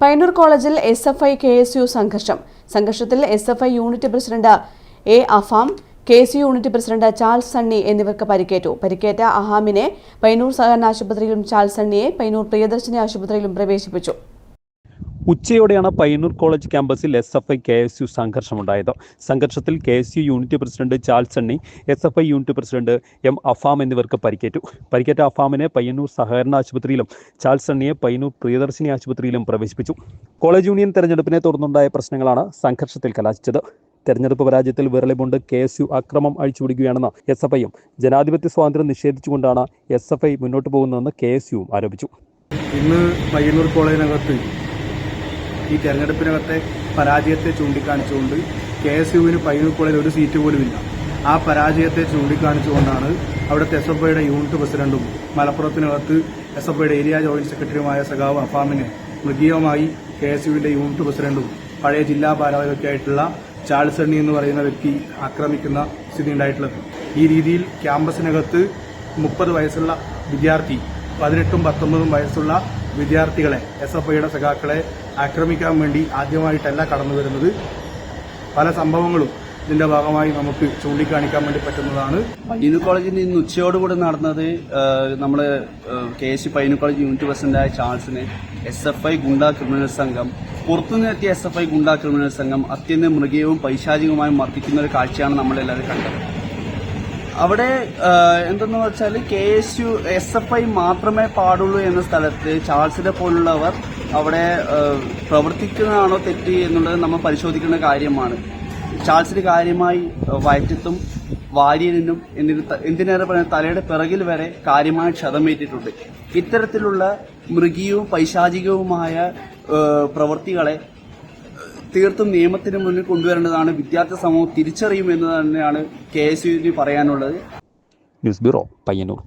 പയ്യന്നൂർ കോളേജിൽ S F I K S U സംഘർഷം. സംഘർഷത്തിൽ S F I unit president A Afam K S U unit president Charles Sunny എന്നിവർക്ക് പരിക്കേറ്റു. പരിക്കേറ്റ അഹാമിനെ പയ്യന്നൂർ സഹകരണ ആശുപത്രിയിലും ചാൾസ് സണ്ണിയെ പയ്യന്നൂർ പ്രിയദർശിനി ആശുപത്രിയിലും പ്രവേശിപ്പിച്ചു. ഉച്ചയോടെയാണ് പയ്യന്നൂർ കോളേജ് ക്യാമ്പസിൽ S F I K S U സംഘർഷമുണ്ടായത്. സംഘർഷത്തിൽ K S U unit president Charles എണ്ണി S F I unit president M Afam എന്നിവർക്ക് പരിക്കേറ്റു. പരിക്കേറ്റ അഫാമിനെ പയ്യന്നൂർ സഹകരണ ആശുപത്രിയിലും ചാൾസ് എണ്ണിയെ പയ്യന്നൂർ പ്രിയദർശിനി ആശുപത്രിയിലും പ്രവേശിപ്പിച്ചു. കോളേജ് യൂണിയൻ തെരഞ്ഞെടുപ്പിനെ തുടർന്നുണ്ടായ പ്രശ്നങ്ങളാണ് സംഘർഷത്തിൽ കലാശിച്ചത്. തെരഞ്ഞെടുപ്പ് പരാജയത്തിൽ വിരളിമുണ്ട് കെ എസ് യു അക്രമം അഴിച്ചുവിടുകയാണെന്ന് എസ് എഫ് ഐയും ജനാധിപത്യ സ്വാതന്ത്ര്യം നിഷേധിച്ചുകൊണ്ടാണ് എസ് എഫ് ഐ മുന്നോട്ട് പോകുന്നതെന്ന് കെ എസ് യുവും ആരോപിച്ചു. ഇന്ന് പയ്യന്നൂർ കോളേജിനകത്ത് ഈ തെരഞ്ഞെടുപ്പിനകത്തെ പരാജയത്തെ ചൂണ്ടിക്കാണിച്ചുകൊണ്ട് കെ എസ് യുവിന് പയ്യന്നൂർ ഒരു സീറ്റ് പോലുമില്ല ആ പരാജയത്തെ ചൂണ്ടിക്കാണിച്ചുകൊണ്ടാണ് അവിടുത്തെ എസ് എഫ് ഐയുടെ യൂണിറ്റ് പ്രസിഡന്റും മലപ്പുറത്തിനകത്ത് എസ് എഫ് ഐയുടെ ഏരിയ ജോയിന്റ് സെക്രട്ടറിയുമായ സഖാവ് അഫാമിനെ മൃഗീയമായി കെ എസ് യുവിന്റെ യൂണിറ്റ് പ്രസിഡന്റും പഴയ ജില്ലാ ഭാരവാഹിയൊക്കെയായിട്ടുള്ള ചാൾസ് എണ്ണി എന്ന് പറയുന്ന വ്യക്തി ആക്രമിക്കുന്ന സ്ഥിതി ഉണ്ടായിട്ടുള്ളത്. ഈ രീതിയിൽ ക്യാമ്പസിനകത്ത് മുപ്പത് വയസ്സുള്ള വിദ്യാർത്ഥി പതിനെട്ടും പത്തൊമ്പതും വയസ്സുള്ള വിദ്യാർത്ഥികളെ എസ് എഫ് ഐയുടെ സഖാക്കളെ ആക്രമിക്കാൻ വേണ്ടി ആദ്യമായിട്ടല്ല കടന്നു വരുന്നത്. പല സംഭവങ്ങളും ഇതിന്റെ ഭാഗമായി നമുക്ക് ചൂണ്ടിക്കാണിക്കാൻ വേണ്ടി പറ്റുന്നതാണ്. പയ്യന്നൂർ കോളേജിൽ ഇന്ന് ഉച്ചയോടുകൂടി നടന്നത് നമ്മൾ K S C college unit പ്രസിഡന്റായ ചാൾസിനെ എസ് എഫ് ഐ ഗുണ്ടാ ക്രിമിനൽ സംഘം പുറത്തുനിന്നെത്തിയ എസ് എഫ് ഐ ഗുണ്ടാ ക്രിമിനൽ സംഘം അത്യന്തം മൃഗീയവും പൈശാചികവുമായി മർദ്ദിക്കുന്ന ഒരു കാഴ്ചയാണ് നമ്മളെല്ലാവരും കണ്ടത്. അവിടെ എന്തെന്ന് വെച്ചാൽ K S U S F I മാത്രമേ പാടുള്ളൂ എന്ന സ്ഥലത്ത് ചാൾസിനെ പോലുള്ളവർ അവിടെ പ്രവർത്തിക്കുന്നതാണോ തെറ്റ് എന്നുള്ളത് നമ്മൾ പരിശോധിക്കേണ്ട കാര്യമാണ്. ചാൾസിന് കാര്യമായി വയറ്റത്തും വാര്യനും എന്തിനേറെ പറയുന്ന തലയുടെ പിറകിൽ വരെ കാര്യമായ ക്ഷതമേറ്റിട്ടുണ്ട്. ഇത്തരത്തിലുള്ള മൃഗീയവും പൈശാചികവുമായ പ്രവൃത്തികളെ തീർത്തും നിയമത്തിന് മുന്നിൽ കൊണ്ടുവരേണ്ടതാണ്. വിദ്യാർത്ഥി സമൂഹം തിരിച്ചറിയുമെന്ന് തന്നെയാണ് കെ എസ് യുവിന് പറയാനുള്ളത്. News bureau Payyanur.